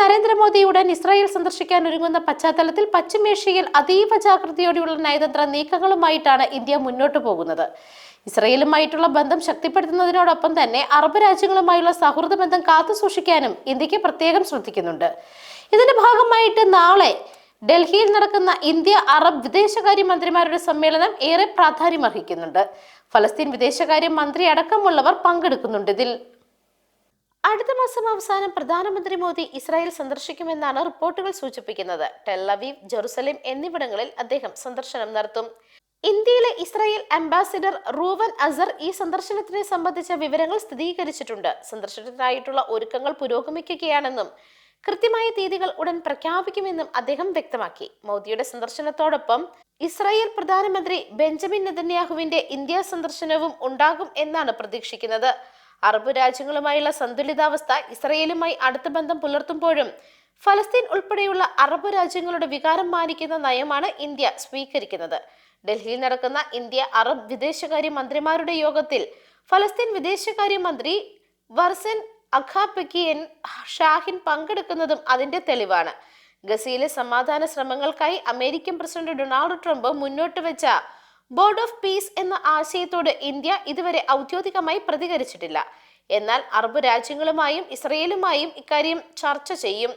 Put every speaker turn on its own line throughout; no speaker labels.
നരേന്ദ്രമോദി ഉടൻ ഇസ്രായേൽ സന്ദർശിക്കാൻ ഒരുങ്ങുന്ന പശ്ചാത്തലത്തിൽ പശ്ചിമേഷ്യയിൽ അതീവ ജാഗ്രതയോടെയുള്ള നയതന്ത്ര നീക്കങ്ങളുമായിട്ടാണ് ഇന്ത്യ മുന്നോട്ടു പോകുന്നത്. ഇസ്രയേലുമായിട്ടുള്ള ബന്ധം ശക്തിപ്പെടുത്തുന്നതിനോടൊപ്പം തന്നെ അറബ് രാജ്യങ്ങളുമായുള്ള സൗഹൃദ ബന്ധം കാത്തുസൂക്ഷിക്കാനും ഇന്ത്യയ്ക്ക് പ്രത്യേകം ശ്രദ്ധിക്കുന്നുണ്ട്. ഇതിന്റെ ഭാഗമായിട്ട് നാളെ ഡൽഹിയിൽ നടക്കുന്ന ഇന്ത്യ അറബ് വിദേശകാര്യ മന്ത്രിമാരുടെ സമ്മേളനം ഏറെ പ്രാധാന്യമർഹിക്കുന്നുണ്ട്. ഫലസ്തീൻ വിദേശകാര്യ മന്ത്രി അടക്കമുള്ളവർ പങ്കെടുക്കുന്നുണ്ട് ഇതിൽ. അടുത്ത മാസം അവസാനം പ്രധാനമന്ത്രി മോദി ഇസ്രായേൽ സന്ദർശിക്കുമെന്നാണ് റിപ്പോർട്ടുകൾ സൂചിപ്പിക്കുന്നത്. ടെല്ലവീവ് ജെറുസലേം എന്നിവിടങ്ങളിൽ അദ്ദേഹം സന്ദർശനം നടത്തും. ഇന്ത്യയിലെ ഇസ്രായേൽ അംബാസിഡർ റൂവൻ അസർ ഈ സന്ദർശനത്തിനെ സംബന്ധിച്ച വിവരങ്ങൾ സ്ഥിരീകരിച്ചിട്ടുണ്ട്. സന്ദർശനത്തിനായിട്ടുള്ള ഒരുക്കങ്ങൾ പുരോഗമിക്കുകയാണെന്നും കൃത്യമായ തീയതികൾ ഉടൻ പ്രഖ്യാപിക്കുമെന്നും അദ്ദേഹം വ്യക്തമാക്കി. മോദിയുടെ സന്ദർശനത്തോടൊപ്പം ഇസ്രായേൽ പ്രധാനമന്ത്രി ബെഞ്ചമിൻ നെതന്യാഹുവിന്റെ ഇന്ത്യ സന്ദർശനവും ഉണ്ടാകും എന്നാണ് പ്രതീക്ഷിക്കുന്നത്. അറബ് രാജ്യങ്ങളുമായുള്ള സന്തുലിതാവസ്ഥ ഇസ്രയേലുമായി അടുത്ത ബന്ധം പുലർത്തുമ്പോഴും ഫലസ്തീൻ ഉൾപ്പെടെയുള്ള അറബ് രാജ്യങ്ങളുടെ വികാരം മാനിക്കുന്ന നയമാണ് ഇന്ത്യ സ്വീകരിക്കുന്നത്. ഡൽഹിയിൽ നടക്കുന്ന ഇന്ത്യ അറബ് വിദേശകാര്യ മന്ത്രിമാരുടെ യോഗത്തിൽ ഫലസ്തീൻ വിദേശകാര്യ മന്ത്രി വർസൻ അഖാബക്കിയൻ ഷാഹിൻ പങ്കെടുക്കുന്നതും അതിന്റെ തെളിവാണ്. ഗസയിലെ സമാധാന ശ്രമങ്ങൾക്കായി അമേരിക്കൻ പ്രസിഡന്റ് ഡൊണാൾഡ് ട്രംപ് മുന്നോട്ട് വെച്ച ബോർഡ് ഓഫ് പീസ് എന്ന ആശയത്തോട് ഇന്ത്യ ഇതുവരെ ഔദ്യോഗികമായി പ്രതികരിച്ചിട്ടില്ല. എന്നാൽ അറബ് രാജ്യങ്ങളുമായും ഇസ്രയേലുമായും ഇക്കാര്യം ചർച്ച ചെയ്യും.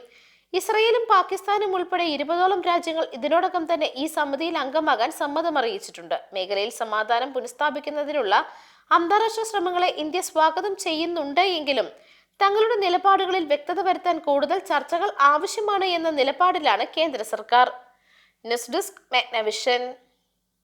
ഇസ്രയേലും പാകിസ്ഥാനും ഉൾപ്പെടെ ഇരുപതോളം രാജ്യങ്ങൾ ഇതിനോടകം തന്നെ ഈ സമിതിയിൽ അംഗമാകാൻ സമ്മതം അറിയിച്ചിട്ടുണ്ട് മേഖലയിൽ സമാധാനം പുനഃസ്ഥാപിക്കുന്നതിനുള്ള അന്താരാഷ്ട്ര ശ്രമങ്ങളെ ഇന്ത്യ സ്വാഗതം ചെയ്യുന്നുണ്ട് എങ്കിലും തങ്ങളുടെ നിലപാടുകളിൽ വ്യക്തത വരുത്താൻ കൂടുതൽ ചർച്ചകൾ ആവശ്യമാണ് എന്ന നിലപാടിലാണ് കേന്ദ്ര സർക്കാർ. News desk Magnavision.